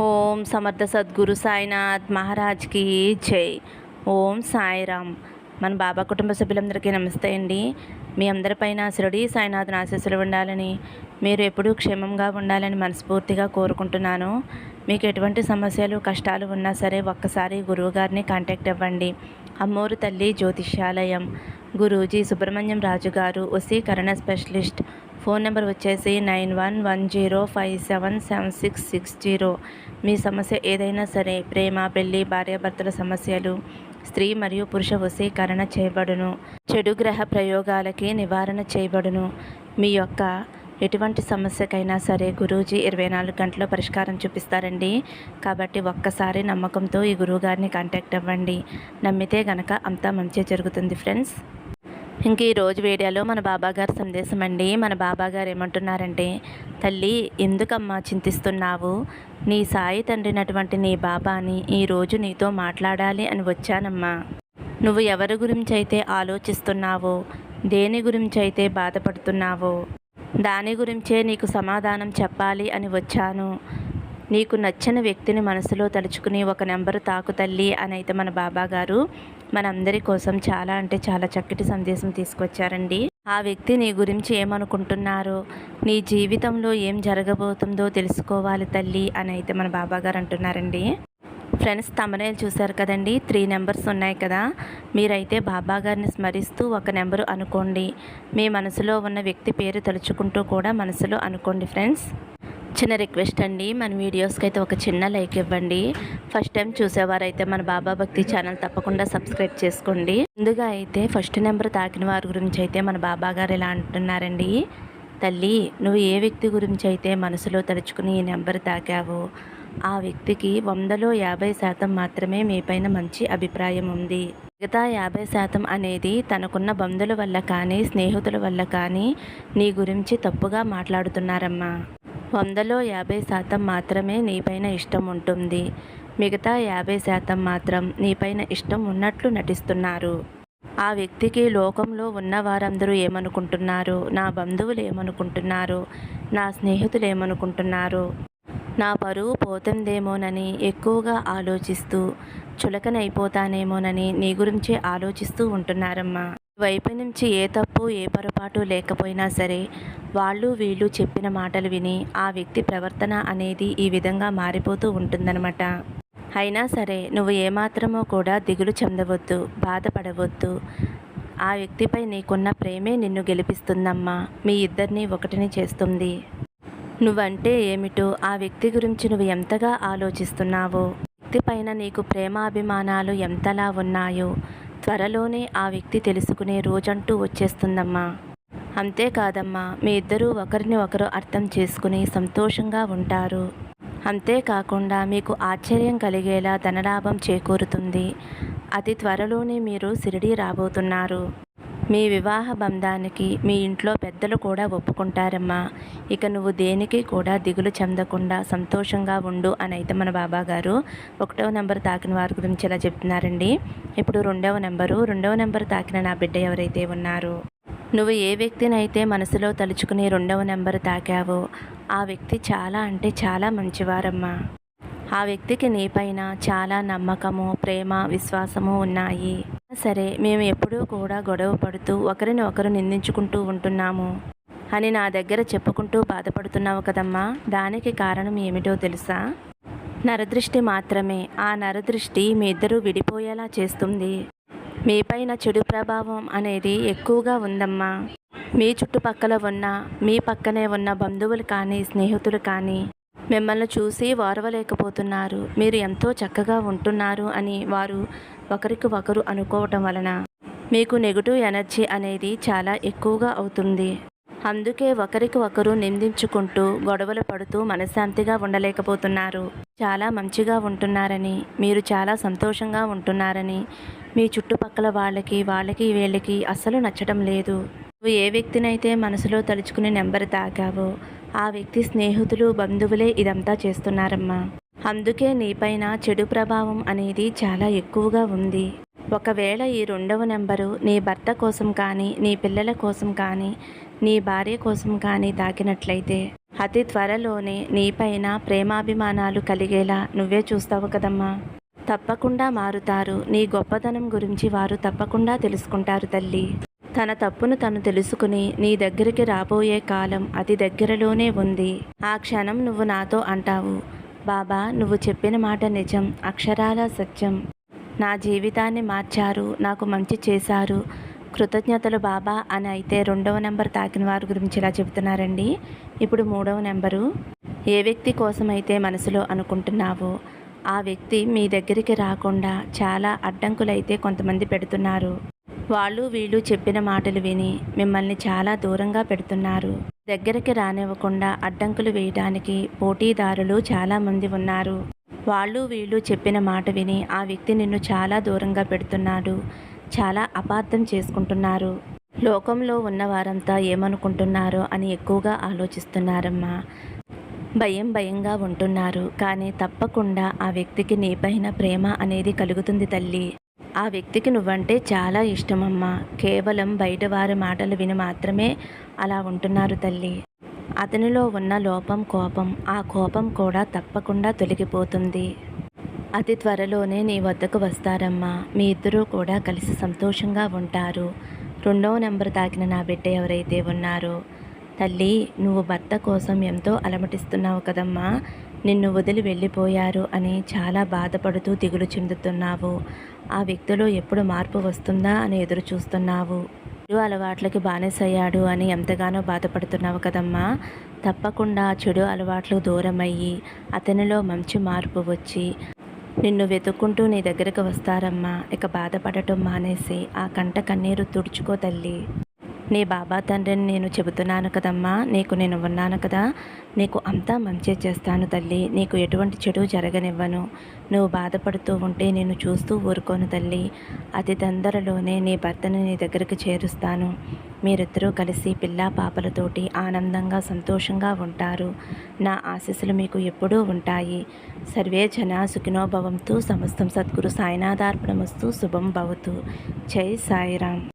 ఓం సమర్థ సద్గురు సాయినాథ్ మహారాజ్కి జై. ఓం సాయిరామ్. మన బాబా కుటుంబ సభ్యులందరికీ నమస్తే అండి. మీ అందరిపైన శిరుడి సాయినాథ్ ఆశీస్సులు ఉండాలని మీరు ఎప్పుడూ క్షేమంగా ఉండాలని మనస్ఫూర్తిగా కోరుకుంటున్నాను. మీకు ఎటువంటి సమస్యలు కష్టాలు ఉన్నా సరే ఒక్కసారి గురువుగారిని కాంటాక్ట్ అవ్వండి. అమ్మోరు తల్లి జ్యోతిష్యాలయం. గురూజీ సుబ్రహ్మణ్యం రాజు గారు వసీకరణ స్పెషలిస్ట్ ఫోన్ నెంబర్ వచ్చేసి nine one one zero five seven seven six six zero. మీ సమస్య ఏదైనా సరే ప్రేమ పెళ్ళి భార్యాభర్తల సమస్యలు స్త్రీ మరియు పురుష వశీకరణ చేయబడును. చెడు గ్రహ ప్రయోగాలకి నివారణ చేయబడును. మీ యొక్క ఎటువంటి సమస్యకైనా సరే గురూజీ ఇరవై నాలుగు గంటల్లో పరిష్కారం చూపిస్తారండి. కాబట్టి ఒక్కసారి నమ్మకంతో ఈ గురువుగారిని కాంటాక్ట్ అవ్వండి. నమ్మితే గనక అంతా మంచి జరుగుతుంది ఫ్రెండ్స్ ఇంక ఈ రోజు వీడియోలో మన బాబాగారి సందేశం అండి మన బాబాగారు ఏమంటున్నారంటే తల్లి ఎందుకమ్మా చింతిస్తున్నావు? నీ సాయి తండ్రినటువంటి నీ బాబాని ఈరోజు నీతో మాట్లాడాలి అని వచ్చానమ్మా. నువ్వు ఎవరి గురించి అయితే ఆలోచిస్తున్నావో దేని గురించి అయితే బాధపడుతున్నావో దాని గురించే నీకు సమాధానం చెప్పాలి అని వచ్చాను. నీకు నచ్చిన వ్యక్తిని మనసులో తలుచుకుని ఒక నెంబరు తాకు తల్లి అని అయితే మన బాబాగారు మనందరి కోసం చాలా అంటే చాలా చక్కటి సందేశం తీసుకొచ్చారండి. ఆ వ్యక్తి నీ గురించి ఏమనుకుంటున్నారో? నీ జీవితంలో ఏం జరగబోతుందో తెలుసుకోవాలి తల్లి అని అయితే మన బాబాగారు అంటున్నారండి. ఫ్రెండ్స్ తమనేలు చూశారు కదండి? త్రీ నెంబర్స్ ఉన్నాయి కదా? మీరైతే బాబా గారిని స్మరిస్తూ ఒక నెంబరు అనుకోండి. మీ మనసులో ఉన్న వ్యక్తి పేరు తలుచుకుంటూ కూడా మనసులో అనుకోండి ఫ్రెండ్స్. చిన్న రిక్వెస్ట్ అండి. మన వీడియోస్కి అయితే ఒక చిన్న లైక్ ఇవ్వండి. ఫస్ట్ టైం చూసేవారైతే మన బాబా భక్తి ఛానల్ తప్పకుండా సబ్స్క్రైబ్ చేసుకోండి. ముందుగా అయితే ఫస్ట్ నెంబర్ తాకిన వారి గురించి అయితే మన బాబా గారు ఇలా అంటున్నారండి? తల్లి నువ్వు ఏ వ్యక్తి గురించి అయితే మనసులో తలుచుకుని ఈ నెంబర్ తాకావో ఆ వ్యక్తికి వందలో యాభై శాతం మాత్రమే మీపైన మంచి అభిప్రాయం ఉంది. మిగతా యాభై శాతం అనేది తనకున్న బంధువుల వల్ల కానీ స్నేహితుల వల్ల కానీ నీ గురించి తప్పుగా మాట్లాడుతున్నారమ్మా. వందలో యాభై శాతం మాత్రమే నీపైన ఇష్టం ఉంటుంది. మిగతా యాభై శాతం మాత్రం నీపైన ఇష్టం ఉన్నట్లు నటిస్తున్నారు. ఆ వ్యక్తికి లోకంలో ఉన్న వారందరూ ఏమనుకుంటున్నారు? నా బంధువులు ఏమనుకుంటున్నారు? నా స్నేహితులు ఏమనుకుంటున్నారు? నా పరువు పోతుందేమోనని ఎక్కువగా ఆలోచిస్తూ చులకనైపోతానేమోనని నీ గురించి ఆలోచిస్తూ ఉంటున్నారమ్మా. వైపు నుంచి ఏ తప్పు ఏ పొరపాటు లేకపోయినా సరే వాళ్ళు వీళ్ళు చెప్పిన మాటలు విని ఆ వ్యక్తి ప్రవర్తన అనేది ఈ విధంగా మారిపోతూ ఉంటుందన్నమాట. అయినా సరే నువ్వు ఏమాత్రమో కూడా దిగులు చెందవద్దు బాధపడవద్దు. ఆ వ్యక్తిపై నీకున్న ప్రేమే నిన్ను గెలిపిస్తుందమ్మా. మీ ఇద్దరిని ఒకటిని చేస్తుంది. నువ్వంటే ఏమిటో ఆ వ్యక్తి గురించి నువ్వు ఎంతగా ఆలోచిస్తున్నావో వ్యక్తి పైన నీకు ప్రేమాభిమానాలు ఎంతలా ఉన్నాయో త్వరలోనే ఆ వ్యక్తి తెలుసుకునే రోజంటూ వచ్చేస్తుందమ్మా. అంతేకాదమ్మా మీ ఇద్దరూ ఒకరిని ఒకరు అర్థం చేసుకుని సంతోషంగా ఉంటారు. అంతేకాకుండా మీకు ఆశ్చర్యం కలిగేలా ధనలాభం చేకూరుతుంది. అతి త్వరలోనే మీరు సిరిడి రాబోతున్నారు. మీ వివాహ బంధానికి మీ ఇంట్లో పెద్దలు కూడా ఒప్పుకుంటారమ్మా. ఇక నువ్వు దేనికి కూడా దిగులు చెందకుండా సంతోషంగా ఉండు అని అయితే మన బాబా గారు ఒకటవ నెంబర్ తాకిన వారి గురించి ఇలా చెప్తున్నారండి. ఇప్పుడు రెండవ నెంబరు. రెండవ నెంబర్ తాకిన నా బిడ్డ ఎవరైతే ఉన్నారు. నువ్వు ఏ వ్యక్తినైతే మనసులో తలుచుకుని రెండవ నెంబర్ తాకావో ఆ వ్యక్తి చాలా అంటే చాలా మంచివారమ్మా. ఆ వ్యక్తికి నీపైన చాలా నమ్మకము ప్రేమ విశ్వాసము ఉన్నాయి. సరే మేము ఎప్పుడూ కూడా గొడవ పడుతూ ఒకరిని ఒకరు నిందించుకుంటూ ఉంటున్నాము. అని నా దగ్గర చెప్పుకుంటూ బాధపడుతున్నావు కదమ్మా. దానికి కారణం ఏమిటో తెలుసా? నరదృష్టి మాత్రమే. ఆ నరదృష్టి మీ ఇద్దరూ విడిపోయేలా చేస్తుంది. మీపైన చెడు ప్రభావం అనేది ఎక్కువగా ఉందమ్మా. మీ చుట్టుపక్కల ఉన్న మీ పక్కనే ఉన్న బంధువులు కానీ స్నేహితులు కానీ మిమ్మల్ని చూసి వారవలేకపోతున్నారు. మీరు ఎంతో చక్కగా ఉంటున్నారు అని వారు ఒకరికి ఒకరు అనుకోవటం వలన మీకు నెగిటివ్ ఎనర్జీ అనేది చాలా ఎక్కువగా అవుతుంది. అందుకే ఒకరికి ఒకరు నిందించుకుంటూ గొడవలు పడుతూ మనశ్శాంతిగా ఉండలేకపోతున్నారు. చాలా మంచిగా ఉంటున్నారని మీరు చాలా సంతోషంగా ఉంటున్నారని మీ చుట్టుపక్కల వాళ్ళకి వాళ్ళకి వీళ్ళకి అస్సలు నచ్చడం లేదు. నువ్వు ఏ వ్యక్తినైతే మనసులో తలుచుకుని నెంబర్ తాకావో ఆ వ్యక్తి స్నేహితులు బంధువులే ఇదంతా చేస్తున్నారమ్మా. అందుకే నీపైన చెడు ప్రభావం అనేది చాలా ఎక్కువగా ఉంది. ఒకవేళ ఈ రెండవ నెంబరు నీ భర్త కోసం కానీ నీ పిల్లల కోసం కానీ నీ భార్య కోసం కానీ తాకినట్లయితే అతి త్వరలోనే నీపైన ప్రేమాభిమానాలు కలిగేలా నువ్వే చూస్తావు కదమ్మా. తప్పకుండా మారుతారు. నీ గొప్పతనం గురించి వారు తప్పకుండా తెలుసుకుంటారు తల్లి. తన తప్పును తను తెలుసుకుని నీ దగ్గరికి రాబోయే కాలం అతి దగ్గరలోనే ఉంది. ఆ క్షణం నువ్వు నాతో అంటావు. బాబా నువ్వు చెప్పిన మాట నిజం అక్షరాల సత్యం. నా జీవితాన్ని మార్చారు నాకు మంచి చేశారు. కృతజ్ఞతలు బాబా అని అయితే రెండవ నెంబర్ తాకిన వారి గురించి ఇలా చెబుతున్నారండి. ఇప్పుడు మూడవ నెంబరు ఏ వ్యక్తి కోసమైతే మనసులో అనుకుంటున్నావో ఆ వ్యక్తి మీ దగ్గరికి రాకుండా చాలా అడ్డంకులైతే కొంతమంది పెడుతున్నారు. వాళ్ళు వీళ్ళు చెప్పిన మాటలు విని మిమ్మల్ని చాలా దూరంగా పెడుతున్నారు. దగ్గరికి రానివ్వకుండా అడ్డంకులు వేయడానికి పోటీదారులు చాలామంది ఉన్నారు. వాళ్ళు వీళ్ళు చెప్పిన మాట విని ఆ వ్యక్తి నిన్ను చాలా దూరంగా పెడుతున్నాడు. చాలా అపార్థం చేసుకుంటున్నారు. లోకంలో ఉన్న వారంతా ఏమనుకుంటున్నారో అని ఎక్కువగా ఆలోచిస్తున్నారమ్మా. భయం భయంగా ఉంటున్నారు. కానీ తప్పకుండా ఆ వ్యక్తికి నీపైన ప్రేమ అనేది కలుగుతుంది తల్లి. ఆ వ్యక్తికి నువ్వంటే చాలా ఇష్టమమ్మా. కేవలం బయట వారి మాటలు విని మాత్రమే అలా ఉంటున్నారు తల్లి. అతనిలో ఉన్న లోపం కోపం ఆ కోపం కూడా తప్పకుండా తొలగిపోతుంది. అతి త్వరలోనే నీ వద్దకు వస్తారమ్మా. మీ ఇద్దరూ కూడా కలిసి సంతోషంగా ఉంటారు. రెండవ నెంబర్ తాకిన నా బిడ్డ ఎవరైతే ఉన్నారో తల్లి నువ్వు భర్త కోసం ఎంతో అలమటిస్తున్నావు కదమ్మా. నిన్ను వదిలి వెళ్ళిపోయారు అని చాలా బాధపడుతూ దిగులు చెందుతున్నావు. ఆ వ్యక్తిలో ఎప్పుడు మార్పు వస్తుందా అని ఎదురు చూస్తున్నావు చెడు అలవాట్లకి బానిసయ్యాడు అని ఎంతగానో బాధపడుతున్నావు కదమ్మా. తప్పకుండా చెడు అలవాట్లు దూరమయ్యి అతనిలో మంచి మార్పు వచ్చి నిన్ను వెతుక్కుంటూ నీ దగ్గరకు వస్తారమ్మా. ఇక బాధపడటం మానేసి ఆ కంట కన్నీరు తుడుచుకో తల్లి. నీ బాబా తండ్రిని నేను చెబుతున్నాను కదమ్మా. నీకు నేను ఉన్నాను కదా. నీకు అంతా మంచి చేస్తాను తల్లి. నీకు ఎటువంటి చెడు జరగనివ్వను. నువ్వు బాధపడుతూ ఉంటే నేను చూస్తూ ఊరుకోను తల్లి. అతి తొందరలోనే నీ భర్తని నీ దగ్గరికి చేరుస్తాను. మీరిద్దరూ కలిసి పిల్లా పాపలతోటి ఆనందంగా సంతోషంగా ఉంటారు. నా ఆశీస్సులు మీకు ఎప్పుడూ ఉంటాయి. సర్వే జన సుఖినోభవంతు సమస్తం సద్గురు సాయినాథార్పణమస్తు శుభం భవతు. జై సాయిరామ్.